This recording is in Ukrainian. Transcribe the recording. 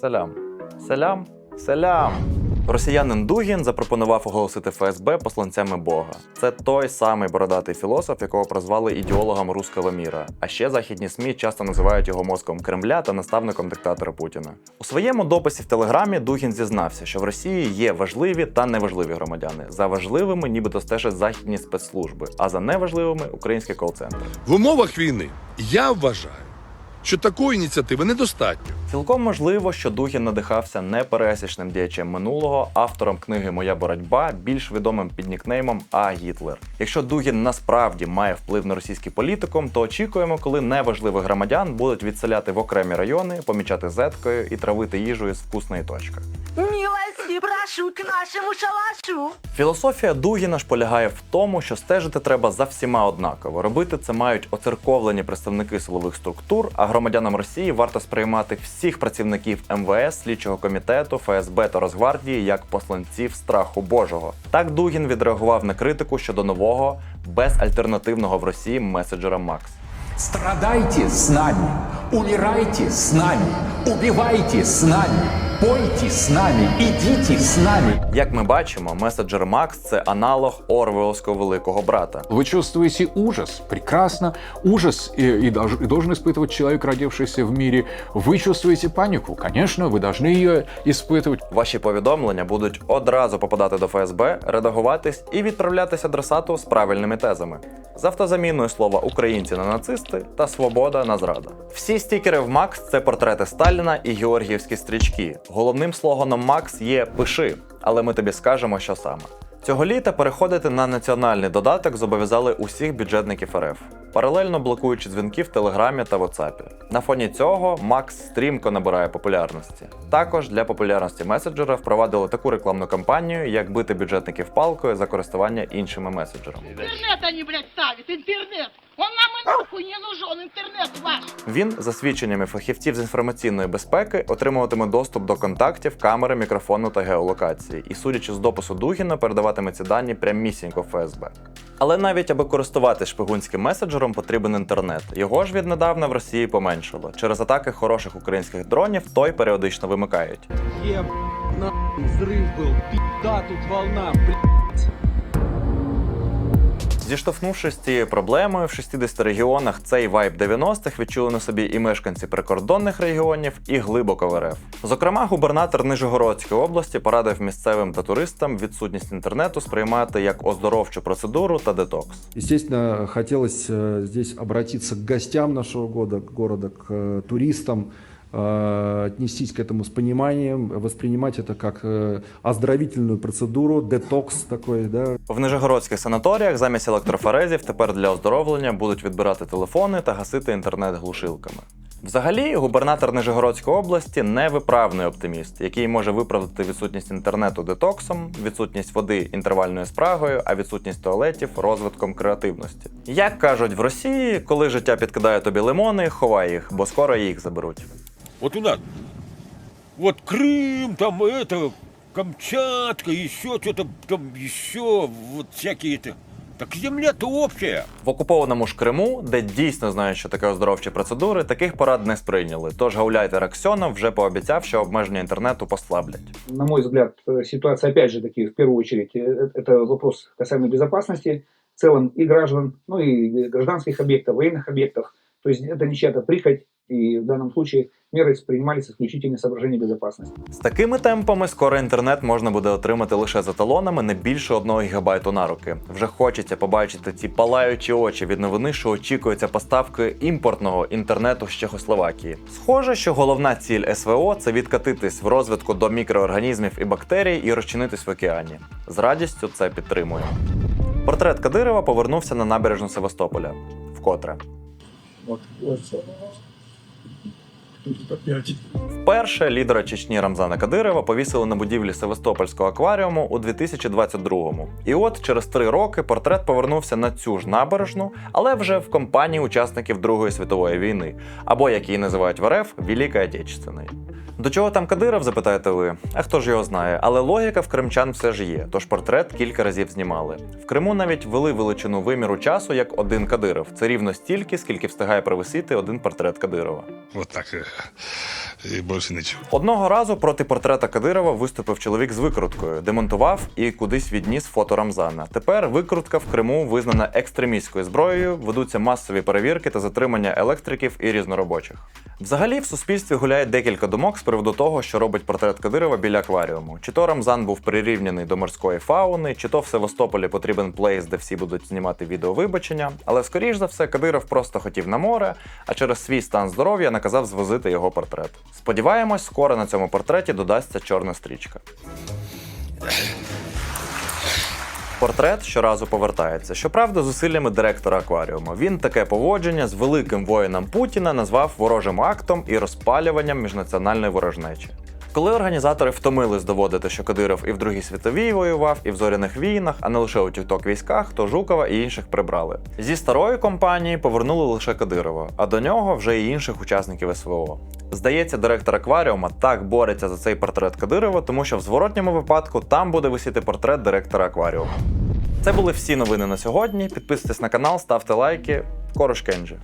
Селям. Селям. Селям. Росіянин Дугін запропонував оголосити ФСБ посланцями Бога. Це той самий бородатий філософ, якого прозвали ідеологом руського міра. А ще західні СМІ часто називають його мозком Кремля та наставником диктатора Путіна. У своєму дописі в Телеграмі Дугін зізнався, що в Росії є важливі та неважливі громадяни. За важливими нібито стежать західні спецслужби, а за неважливими українські кол-центри. В умовах війни я вважаю, що такої ініціативи недостатньо. Цілком можливо, що Дугін надихався непересічним діячем минулого, автором книги Моя боротьба, більш відомим під нікнеймом А Гітлер. Якщо Дугін насправді має вплив на російський політиком, то очікуємо, коли неважливих громадян будуть відселяти в окремі райони, помічати зеткою і травити їжею з вкусної точки. Милости прошу к нашему шалашу. Філософія Дугіна ж полягає в тому, що стежити треба за всіма однаково. Робити це мають оцерковлені представники силових структур, а громадянам Росії варто сприймати всіх працівників МВС, слідчого комітету, ФСБ та Росгвардії як посланців страху Божого. Так Дугін відреагував на критику щодо нового безальтернативного в Росії меседжера Макс. Страдайте с нами, умирайте с нами, убивайте с нами, пойте с нами, идите с нами. Як ми бачимо, меседжер Макс це аналог Орвеловського великого брата. Вы чувствуете ужас? Прекрасно. Ужас и, и дож- и должен испытывать человек, родившийся в мире. Вы чувствуете панику? Конечно, вы должны ее испытывать. Ваші повідомлення будуть одразу попадати до ФСБ, редагуватись і відправлятись адресату з правильними тезами. З автозаміною слова українці на нацисти та свобода на зрада. Всі стікери в Макс це портрети Сталіна і георгіївські стрічки. Головним слоганом Макс є Пиши, але ми тобі скажемо, що саме. Цього літа переходити на національний додаток зобов'язали усіх бюджетників РФ, паралельно блокуючи дзвінки в Телеграмі та Ватсапі. На фоні цього Макс стрімко набирає популярності. Також для популярності меседжера впровадили таку рекламну кампанію, як бити бюджетників палкою за користування іншими меседжерами. Інтернет они, блядь, ставить! Інтернет! И нахуй не нужен, интернет ваш. Він, за свідченнями фахівців з інформаційної безпеки, отримуватиме доступ до контактів, камери, мікрофону та геолокації, і, судячи з допису Дугіна, передаватиме ці дані прямісінько ФСБ. Але навіть аби користуватись шпигунським меседжером, потрібен інтернет. Його ж віднедавна в Росії поменшало. Через атаки хороших українських дронів той періодично вимикають. Е, нахуй, взрыв был, пизда тут волна, блядь. Зіштовхнувшись з цією проблемою, в 60 регіонах цей вайб 90-х відчули на собі і мешканці прикордонних регіонів, і глибоко в РФ. Зокрема, губернатор Нижегородської області порадив місцевим та туристам відсутність інтернету сприймати як оздоровчу процедуру та детокс. Естественно, хотелось э, здесь обратиться к гостям нашего года, города, к э, туристам, э, отнестись к этому с пониманием, воспринимать это как э, оздоровительную процедуру, детокс такой, да, В нижегородських санаторіях замість електрофорезів тепер для оздоровлення будуть відбирати телефони та гасити інтернет глушилками. Взагалі, губернатор Нижегородської області невиправний оптиміст, який може виправдати відсутність інтернету детоксом, відсутність води інтервальною спрагою, а відсутність туалетів розвитком креативності. Як кажуть в Росії, коли життя підкидає тобі лимони, ховай їх, бо скоро їх заберуть. Вот у нас. Вот Крым, там это, Камчатка, еще что-то, там еще, вот всякие-то. Так земля-то общая. В окупованому ж Криму, де дійсно знають, що таке оздоровчі процедури, таких порад не сприйняли. Тож гауляйтер Аксьонов вже пообіцяв, що обмеження інтернету послаблять. на мой взгляд, э, ситуация, опять же таки, в первую очередь, э, это вопрос касаемый безопасности в целом и граждан, ну и гражданских объектов, военных объектов. То есть это не чья-то прихоть, и в данном случае меры принимались исключительно соображения безопасности. З такими темпами скоро інтернет можна буде отримати лише за талонами не більше 1 гігабайту на руки. Вже хочеться побачити ці палаючі очі від новини, що очікується поставки імпортного інтернету з Чехословакії. Схоже, що головна ціль СВО це відкатитись в розвитку до мікроорганізмів і бактерій і розчинитись в океані. З радістю це підтримую. Портрет Кадирова повернувся на набережну Севастополя. Вкотре. Вот, Тут опять. Вперше лідера Чечні Рамзана Кадирова повісили на будівлі Севастопольського акваріуму у 2022-му. І от через три роки портрет повернувся на цю ж набережну, але вже в компанії учасників Другої світової війни, або як її називають в РФ Великої Отечественної. До чого там Кадиров, запитаєте ви? А хто ж його знає? Але логіка в кримчан все ж є, тож портрет кілька разів знімали. В Криму навіть ввели величину виміру часу як один Кадиров. Це рівно стільки, скільки встигає провисіти один портрет Кадирова. Вот так И больше ничего. Одного разу проти портрета Кадирова виступив чоловік з викруткою, демонтував і кудись відніс фото Рамзана. Тепер викрутка в Криму визнана екстремістською зброєю, ведуться масові перевірки та затримання електриків і різноробочих. Взагалі, в суспільстві гуляє декілька думок з приводу того, що робить портрет Кадирова біля акваріуму. Чи то Рамзан був прирівняний до морської фауни, чи то в Севастополі потрібен плейс, де всі будуть знімати відеовибачення. Але скоріш за все, Кадиров просто хотів на море, а через свій стан здоров'я наказав звозити його портрет. Сподіваємось, скоро на цьому портреті додасться чорна стрічка. Портрет щоразу повертається. Щоправда, зусиллями директора акваріуму. Він таке поводження з великим воїном Путіна назвав ворожим актом і розпалюванням міжнаціональної ворожнечі. Коли організатори втомились доводити, що Кадиров і в Другій світовій воював, і в зоряних війнах, а не лише у тікток військах, то Жукова і інших прибрали. Зі старої компанії повернули лише Кадирова, а до нього вже і інших учасників СВО. Здається, директор акваріума так бореться за цей портрет Кадирова, тому що в зворотньому випадку там буде висіти портрет директора акваріуму. Це були всі новини на сьогодні. Підписуйтесь на канал, ставте лайки. Корож Кенджі.